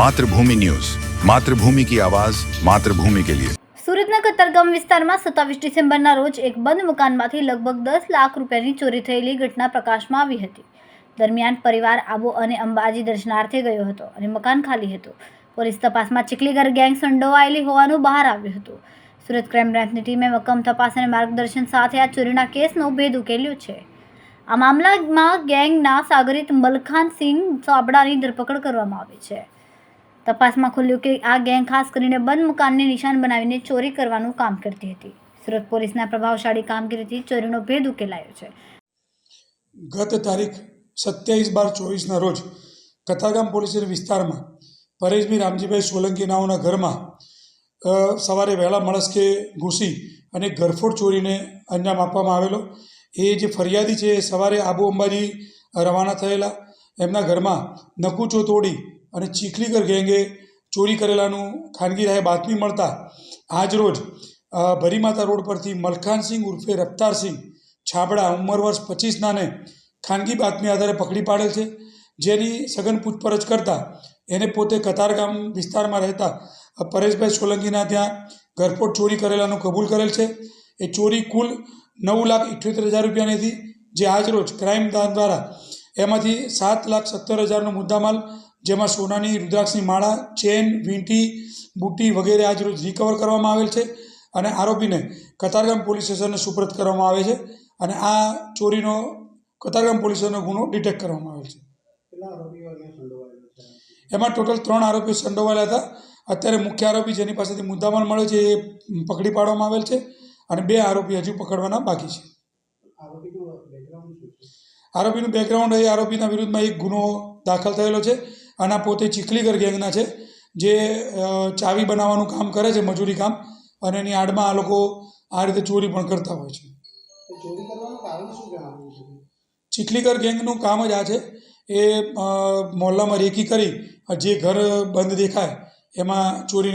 Mathrubhumi news. Mathrubhumi કી આવાજ, માતૃભૂમિ કે લિયે. સુરતના કતરગામ વિસ્તારમાં સત્તાવીસ ડિસેમ્બરના રોજ એક બંધ મકાનમાંથી લગભગ દસ લાખ રૂપિયાની ચોરી થયેલી ઘટના પ્રકાશમાં આવી હતી. દરમિયાન પરિવાર આબુ અને અંબાજી દર્શનાર્થે ગયો હતો અને મકાન ખાલી હતું. પોલીસ તપાસમાં ચીખલીગર ગેંગ સંડોવાયેલી હોવાનું બહાર આવ્યું હતું. સુરત ક્રાઇમ બ્રાન્ચની ટીમે મક્કમ તપાસ અને માર્ગદર્શન સાથે આ ચોરીના કેસનો ભેદ ઉકેલ્યો છે. આ મામલામાં ગેંગના સાગરિત મલખાન સિંહ સાબડાની ધરપકડ કરવામાં આવી છે. તપાસમાં ખુલ્યું કે આ ગેંગ ખાસ કરીને બંધ મકાનને નિશાન બનાવીને ચોરી કરવાનું કામ કરતી હતી. સુરત પોલીસના પ્રભાવશાળી કામગીરીથી ચોરીનો ભેદ ઉકેલાયો છે. ગત તારીખ સત્યાવીસ બાર ચોવીસના રોજ કથાગામ પોલીસ વિસ્તારમાં પરેશભાઈ રામજીભાઈ સોલંકી નાઓના ઘરમાં સવારે વહેલા મળસ્કે ઘૂસી અને ઘરફોડ ચોરીને અંજામ આપવામાં આવેલો. એ જે ફરિયાદી છે સવારે આબુ અંબાજી રવાના થયેલા. એમના ઘરમાં નકુચો તોડી અને ચીખલીગર ગેંગે ચોરી કરેલાનું ખાનગી રાહે બાતમી મળતા, આજ રોજ ભરીમાતા રોડ પરથી મલખાનસિંહ ઉર્ફે રફતારસિંહ છાબડા ઉંમર વર્ષ પચીસનાને ખાનગી બાતમી આધારે પકડી પાડેલ છે. જેની સઘન પૂછપરછ કરતાં એને પોતે કતારગામ વિસ્તારમાં રહેતા પરેશભાઈ સોલંકીના ત્યાં ઘરફોડ ચોરી કરેલાનું કબૂલ કરેલ છે. એ ચોરી કુલ નવ લાખ ઇઠ્યોતેર હજાર રૂપિયાની હતી. જે આજરોજ ક્રાઇમ દાન દ્વારા એમાંથી સાત લાખ સત્તર હજારનો મુદ્દામાલ, જેમાં સોનાની, રુદ્રાક્ષની માળા, ચેન, વીંટી, બુટ્ટી વગેરે આજરોજ રિકવર કરવામાં આવેલ છે અને આરોપીને કતારગામ પોલીસ સ્ટેશનને સુપ્રત કરવામાં આવે છે અને આ ચોરીનો, કતારગામ પોલીસ સ્ટેશનનો ગુનો ડિટેક્ટ કરવામાં આવેલ છે. એમાં ટોટલ ત્રણ આરોપીઓ સંડોવાયેલા હતા. અત્યારે મુખ્ય આરોપી જેની પાસેથી મુદ્દામાલ મળ્યો છે એ પકડી પાડવામાં આવેલ છે અને બે આરોપી હજુ પકડવાના બાકી છે. આરોપીનું બેકગ્રાઉન્ડ એ આરોપીના વિરુદ્ધમાં એક ગુનો દાખલ થયેલો છે અને પોતે ચીખલીગર ગેંગના છે જે ચાવી બનાવવાનું કામ કરે છે મજૂરી કામ અને એની આડમાં આ લોકો આ રીતે ચોરી પણ કરતા હોય છે. ચીખલીગર ગેંગનું કામ જ આ છે એ મોહલ્લામાં રેકી કરી જે ઘર બંધ દેખાય એમાં ચોરી